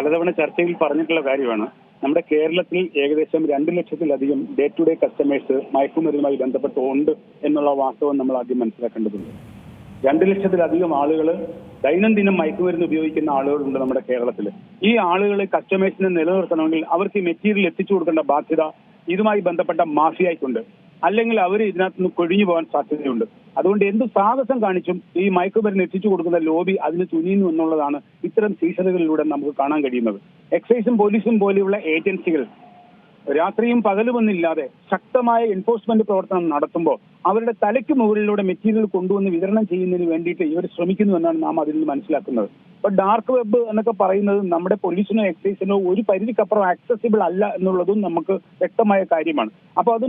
പലതവണ ചർച്ചയിൽ പറഞ്ഞിട്ടുള്ള കാര്യമാണ്. നമ്മുടെ കേരളത്തിൽ ഏകദേശം രണ്ട് ലക്ഷത്തിലധികം ഡേ ടു ഡേ കസ്റ്റമേഴ്സ് മയക്കുമരുന്നുമായി ബന്ധപ്പെട്ട് ഉണ്ട് എന്നുള്ള വാസ്തവം നമ്മൾ ആദ്യം മനസ്സിലാക്കേണ്ടതുണ്ട്. രണ്ട് ലക്ഷത്തിലധികം ആളുകൾ ദൈനംദിനം മയക്കുമരുന്ന് ഉപയോഗിക്കുന്ന ആളുകളുണ്ട് നമ്മുടെ കേരളത്തിൽ. ഈ ആളുകളെ കസ്റ്റമേഴ്സിനെ നിലനിർത്തണമെങ്കിൽ അവർക്ക് മെറ്റീരിയൽ എത്തിച്ചു കൊടുക്കേണ്ട ബാധ്യത ഇതുമായി ബന്ധപ്പെട്ട മാഫിയായിക്കുണ്ട് അല്ലെങ്കിൽ അവർ ഇതിനകത്ത് നിന്ന് കൊഴിഞ്ഞു പോകാൻ സാധ്യതയുണ്ട്. അതുകൊണ്ട് എന്ത് സാഹസം കാണിച്ചും ഈ മയക്കുമരുന്ന് എത്തിച്ചു കൊടുക്കുന്ന ലോബി അതിന് തുനിയുന്നു എന്നുള്ളതാണ് ഇത്തരം സീസണുകളിലൂടെ നമുക്ക് കാണാൻ കഴിയുന്നത്. എക്സൈസും പോലീസും പോലെയുള്ള ഏജൻസികൾ രാത്രിയും പകലുമൊന്നില്ലാതെ ശക്തമായ എൻഫോഴ്സ്മെന്റ് പ്രവർത്തനം നടത്തുമ്പോൾ അവരുടെ തലയ്ക്ക് മുകളിലൂടെ മെറ്റീരിയൽ കൊണ്ടുവന്ന് വിതരണം ചെയ്യുന്നതിന് വേണ്ടിയിട്ട് ഇവർ ശ്രമിക്കുന്നു എന്നാണ് നാം അതിൽ നിന്ന് മനസ്സിലാക്കുന്നത്. ഇപ്പൊ ഡാർക്ക് വെബ് എന്നൊക്കെ പറയുന്നത് നമ്മുടെ പോലീസിനോ എക്സൈസിനോ ഒരു പരിധിക്കപ്പുറം ആക്സസിബിൾ അല്ല എന്നുള്ളതും നമുക്ക് വ്യക്തമായ കാര്യമാണ്. അപ്പൊ അത്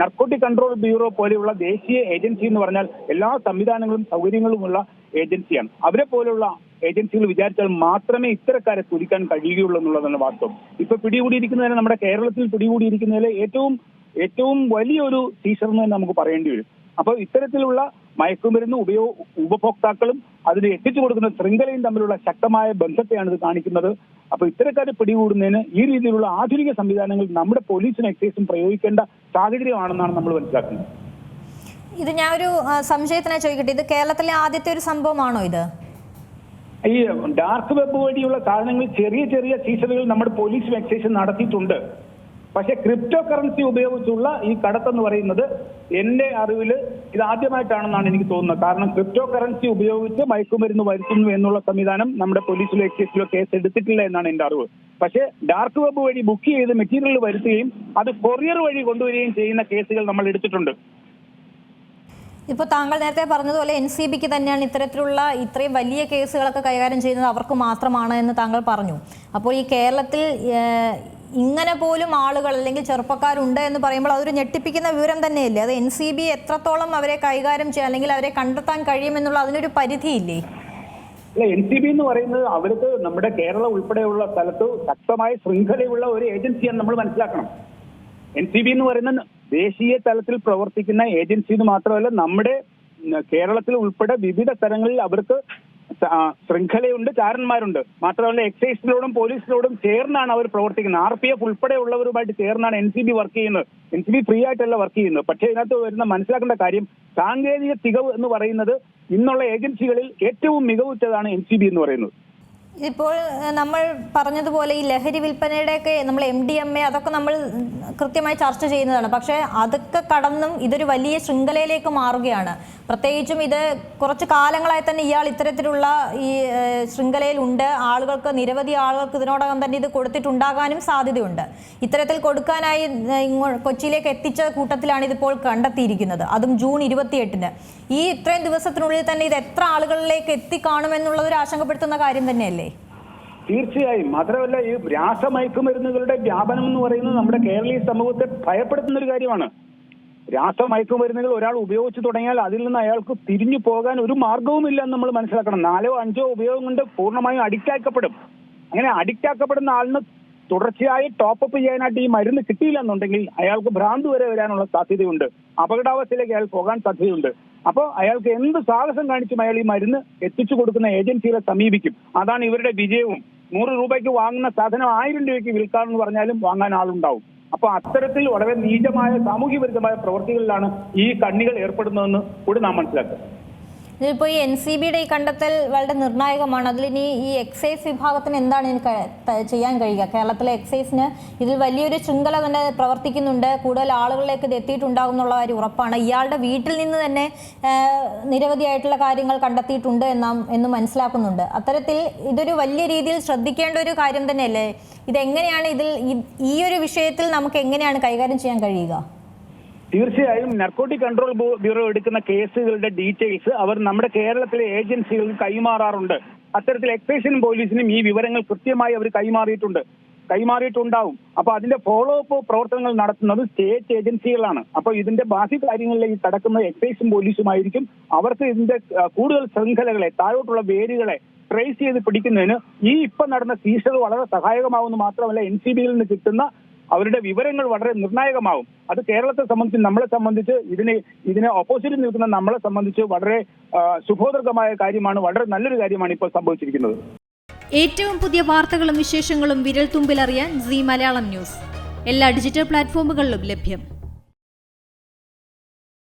നർക്കോട്ടിക് കൺട്രോൾ ബ്യൂറോ പോലെയുള്ള ദേശീയ ഏജൻസി എന്ന് പറഞ്ഞാൽ എല്ലാ സംവിധാനങ്ങളും സൗകര്യങ്ങളുമുള്ള ഏജൻസിയാണ്. അവരെ പോലുള്ള ഏജൻസികൾ വിചാരിച്ചാൽ മാത്രമേ ഇത്തരക്കാരെ കുടിക്കാൻ കഴിയുകയുള്ളൂ എന്നുള്ളതാണ് വാസ്തവം. ഇപ്പൊ പിടികൂടിയിരിക്കുന്നതിന് നമ്മുടെ കേരളത്തിൽ പിടികൂടിയിരിക്കുന്നതിൽ ഏറ്റവും ഏറ്റവും വലിയൊരു സീസർ എന്ന് തന്നെ നമുക്ക് പറയേണ്ടി വരും. അപ്പോൾ ഇത്തരത്തിലുള്ള മയക്കുമരുന്ന് ഉപയോ ഉപഭോക്താക്കളും അതിന് എത്തിച്ചു കൊടുക്കുന്ന ശൃംഖലയും തമ്മിലുള്ള ശക്തമായ ബന്ധത്തെയാണ് ഇത് കാണിക്കുന്നത്. അപ്പൊ ഇത്തരക്കാരെ പിടികൂടുന്നതിന് ഈ രീതിയിലുള്ള ആധുനിക സംവിധാനങ്ങൾ നമ്മുടെ പോലീസിനും എക്സൈസും പ്രയോഗിക്കേണ്ട സാഹചര്യമാണെന്നാണ് നമ്മൾ മനസ്സിലാക്കുന്നത്. ഇത് ഞാൻ ഒരു സംശയത്തിനെ സംശയത്തിനായി ചോദിക്കട്ടെ. ഇത് കേരളത്തിലെ ആദ്യത്തെ ഒരു സംഭവമാണോ ഇത്? ഈ ഡാർക്ക് വെബ് വഴിയുള്ള സാധനങ്ങൾ ചെറിയ ചെറിയ സീസണുകൾ നമ്മുടെ പോലീസും എക്സൈസും നടത്തിയിട്ടുണ്ട്. പക്ഷെ ക്രിപ്റ്റോ കറൻസി ഉപയോഗിച്ചുള്ള ഈ കടത്തെന്ന് പറയുന്നത് എന്റെ അറിവിൽ ഇത് ആദ്യമായിട്ടാണെന്നാണ് എനിക്ക് തോന്നുന്നത്. കാരണം ക്രിപ്റ്റോ കറൻസി ഉപയോഗിച്ച് മയക്കുമരുന്ന് വരുത്തുന്നു എന്നുള്ള സംവിധാനം നമ്മുടെ പോലീസിലോ എക്സൈസിലോ കേസ് എടുത്തിട്ടില്ല എന്നാണ് എന്റെ അറിവ്. പക്ഷേ ഡാർക്ക് വെബ് വഴി ബുക്ക് ചെയ്ത് മെറ്റീരിയൽ വരുത്തുകയും അത് കൊറിയർ വഴി കൊണ്ടുവരികയും ചെയ്യുന്ന കേസുകൾ നമ്മൾ എടുത്തിട്ടുണ്ട്. ഇപ്പോൾ താങ്കൾ നേരത്തെ പറഞ്ഞതുപോലെ എൻ സി ബിക്ക് തന്നെയാണ് ഇത്തരത്തിലുള്ള ഇത്രയും വലിയ കേസുകളൊക്കെ കൈകാര്യം ചെയ്യുന്നത് അവർക്ക് മാത്രമാണ് എന്ന് താങ്കൾ പറഞ്ഞു. അപ്പോൾ ഈ കേരളത്തിൽ ഇങ്ങനെ പോലും ആളുകൾ അല്ലെങ്കിൽ ചെറുപ്പക്കാരുണ്ട് എന്ന് പറയുമ്പോൾ അതൊരു ഞെട്ടിപ്പിക്കുന്ന വിവരം തന്നെയല്ലേ? അത് എൻ സി ബി എത്രത്തോളം അവരെ കൈകാര്യം ചെയ്യാൻ അല്ലെങ്കിൽ അവരെ കണ്ടെത്താൻ കഴിയുമെന്നുള്ള അതിനൊരു പരിധിയില്ലേ? അല്ല എൻ സി ബി എന്ന് പറയുന്നത് അവർക്ക് നമ്മുടെ കേരളം ഉൾപ്പെടെയുള്ള സ്ഥലത്ത് ശക്തമായ ശൃംഖലയുള്ള ഒരു ഏജൻസിയാണ് നമ്മൾ മനസ്സിലാക്കണം. എൻ സി ബി എന്ന് പറയുന്ന ദേശീയ തലത്തിൽ പ്രവർത്തിക്കുന്ന ഏജൻസി എന്ന് മാത്രമല്ല നമ്മുടെ കേരളത്തിൽ ഉൾപ്പെടെ വിവിധ സ്ഥലങ്ങളിൽ അവർക്ക് ശൃംഖലയുണ്ട് ചാരന്മാരുണ്ട്. മാത്രമല്ല എക്സൈസിനോടും പോലീസിനോടും ചേർന്നാണ് അവർ പ്രവർത്തിക്കുന്നത്. ആർ പി എഫ് ഉൾപ്പെടെയുള്ളവരുമായിട്ട് ചേർന്നാണ് എൻ സി ബി വർക്ക് ചെയ്യുന്നത്. എൻ സി ബി ഫ്രീ ആയിട്ടല്ല വർക്ക് ചെയ്യുന്നത്. പക്ഷേ ഇതിനകത്ത് വരുന്ന മനസ്സിലാക്കേണ്ട കാര്യം സാങ്കേതിക തികവ് എന്ന് പറയുന്നത് ഇന്നുള്ള ഏജൻസികളിൽ ഏറ്റവും മികവുറ്റതാണ് എൻ സി ബി എന്ന് പറയുന്നത്. ഇപ്പോൾ നമ്മൾ പറഞ്ഞതുപോലെ ഈ ലഹരി വിൽപ്പനയുടെയൊക്കെ നമ്മൾ എം ഡി എം എ അതൊക്കെ നമ്മൾ കൃത്യമായി ചർച്ച ചെയ്യുന്നതാണ്. പക്ഷേ അതൊക്കെ കടന്നും ഇതൊരു വലിയ ശൃംഖലയിലേക്ക് മാറുകയാണ്. പ്രത്യേകിച്ചും ഇത് കുറച്ച് കാലങ്ങളായി തന്നെ ഇയാൾ ഇത്തരത്തിലുള്ള ഈ ശൃംഖലയിൽ ഉണ്ട് ആളുകൾക്ക് നിരവധി ആളുകൾക്ക് ഇതിനോടകം തന്നെ ഇത് കൊടുത്തിട്ടുണ്ടാകാനും സാധ്യതയുണ്ട്. ഇത്തരത്തിൽ കൊടുക്കാനായി കൊച്ചിയിലേക്ക് എത്തിച്ച കൂട്ടത്തിലാണ് ഇതിപ്പോൾ കണ്ടെത്തിയിരിക്കുന്നത്. അതും ജൂൺ ഇരുപത്തിയെട്ടിന്. ഈ ഇത്രയും ദിവസത്തിനുള്ളിൽ തന്നെ ഇത് എത്ര ആളുകളിലേക്ക് എത്തിക്കാണുമെന്നുള്ളത് ഒരു ആശങ്കപ്പെടുത്തുന്ന കാര്യം തന്നെയല്ലേ? തീർച്ചയായും. മാത്രമല്ല ഈ രാസമയക്കുമരുന്നുകളുടെ വ്യാപനം എന്ന് പറയുന്നത് നമ്മുടെ കേരളീയ സമൂഹത്തെ ഭയപ്പെടുത്തുന്ന ഒരു കാര്യമാണ്. രാസമയക്കുമരുന്നുകൾ ഒരാൾ ഉപയോഗിച്ചു തുടങ്ങിയാൽ അതിൽ നിന്ന് അയാൾക്ക് തിരിഞ്ഞു പോകാൻ ഒരു മാർഗവുമില്ല എന്ന് നമ്മൾ മനസ്സിലാക്കണം. നാലോ അഞ്ചോ ഉപയോഗം കൊണ്ട് പൂർണമായും അഡിക്റ്റ് ആക്കപ്പെടും. അങ്ങനെ അഡിക്റ്റ് ആക്കപ്പെടുന്ന ആളിന് തുടർച്ചയായി ടോപ്പപ്പ് ചെയ്യാനായിട്ട് ഈ മരുന്ന് കിട്ടിയില്ല എന്നുണ്ടെങ്കിൽ അയാൾക്ക് ഭ്രാന്ത് വരെ വരാനുള്ള സാധ്യതയുണ്ട്. അപകടാവസ്ഥയിലേക്ക് അയാൾ പോകാൻ സാധ്യതയുണ്ട്. അപ്പോൾ അയാൾക്ക് എന്ത് സാഹസം കാണിച്ചും അയാൾ ഈ മരുന്ന് എത്തിച്ചു കൊടുക്കുന്ന ഏജൻസികളെ സമീപിക്കും. അതാണ് ഇവരുടെ വിജയവും. നൂറ് രൂപയ്ക്ക് വാങ്ങുന്ന സാധനം ആയിരം രൂപയ്ക്ക് വിൽക്കാമെന്ന് പറഞ്ഞാലും വാങ്ങാൻ ആളുണ്ടാവും. അപ്പൊ അത്തരത്തിൽ വളരെ നീചമായ സാമൂഹ്യ വിരുദ്ധമായ പ്രവൃത്തികളിലാണ് ഈ കണ്ണികൾ ഏർപ്പെടുന്നതെന്ന് കൂടി നാം മനസ്സിലാക്കുക. ഇതിപ്പോൾ ഈ എൻ സി ബിയുടെ ഈ കണ്ടെത്തൽ വളരെ നിർണായകമാണ്. അതിലിനി ഈ എക്സൈസ് വിഭാഗത്തിന് എന്താണ് ഇനി ചെയ്യാൻ കഴിയുക? കേരളത്തിലെ എക്സൈസിന് ഇതിൽ വലിയൊരു ശൃംഖല തന്നെ പ്രവർത്തിക്കുന്നുണ്ട്. കൂടുതൽ ആളുകളിലേക്ക് ഇത് എത്തിയിട്ടുണ്ടാകും എന്നുള്ള കാര്യം ഉറപ്പാണ്. ഇയാളുടെ വീട്ടിൽ നിന്ന് തന്നെ നിരവധിയായിട്ടുള്ള കാര്യങ്ങൾ കണ്ടെത്തിയിട്ടുണ്ട് എന്നാം എന്ന് മനസ്സിലാക്കുന്നുണ്ട്. അത്തരത്തിൽ ഇതൊരു വലിയ രീതിയിൽ ശ്രദ്ധിക്കേണ്ട ഒരു കാര്യം തന്നെയല്ലേ? ഇതെങ്ങനെയാണ് ഇതിൽ ഈ ഒരു വിഷയത്തിൽ നമുക്ക് എങ്ങനെയാണ് കൈകാര്യം ചെയ്യാൻ കഴിയുക? തീർച്ചയായും നർക്കോട്ടിക് കൺട്രോൾ ബ്യൂറോ എടുക്കുന്ന കേസുകളുടെ ഡീറ്റെയിൽസ് അവർ നമ്മുടെ കേരളത്തിലെ ഏജൻസികൾക്ക് കൈമാറാറുണ്ട്. അത്തരത്തിൽ എക്സൈസിനും പോലീസിനും ഈ വിവരങ്ങൾ കൃത്യമായി അവർ കൈമാറിയിട്ടുണ്ട്. കൈമാറിയിട്ടുണ്ടാവും. അപ്പൊ അതിന്റെ ഫോളോ അപ്പ് പ്രവർത്തനങ്ങൾ നടത്തുന്നത് സ്റ്റേറ്റ് ഏജൻസികളാണ് അപ്പൊ ഇതിന്റെ ബാക്കി കാര്യങ്ങളിലേക്ക് കടക്കുന്ന എക്സൈസും പോലീസുമായിരിക്കും. അവർക്ക് ഇതിന്റെ കൂടുതൽ ശൃംഖലകളെ താഴോട്ടുള്ള വേരുകളെ ട്രേസ് ചെയ്ത് പിടിക്കുന്നതിന് ഈ ഇപ്പൊ നടന്ന സീസർ വളരെ സഹായകമാവുമെന്ന് മാത്രമല്ല എൻ സി ബിയിൽ നിന്ന് കിട്ടുന്ന അവരുടെ വിവരങ്ങൾ വളരെ നിർണായകമാവും. അത് കേരളത്തെ സംബന്ധിച്ച് നമ്മളെ സംബന്ധിച്ച് ഇതിനെ ഇതിനെ ഓപ്പോസിറ്റ് നിൽക്കുന്ന നമ്മളെ സംബന്ധിച്ച് വളരെ ആ, കാര്യമാണ് വളരെ നല്ലൊരു കാര്യമാണ് ഇപ്പോൾ സംഭവിച്ചിരിക്കുന്നത്. ഏറ്റവും പുതിയ വാർത്തകളും വിശേഷങ്ങളും വിരൽ തുമ്പിലറിയാൻ സി മലയാളം ന്യൂസ്. എല്ലാ ഡിജിറ്റൽ പ്ലാറ്റ്ഫോമുകളിലും ലഭ്യം.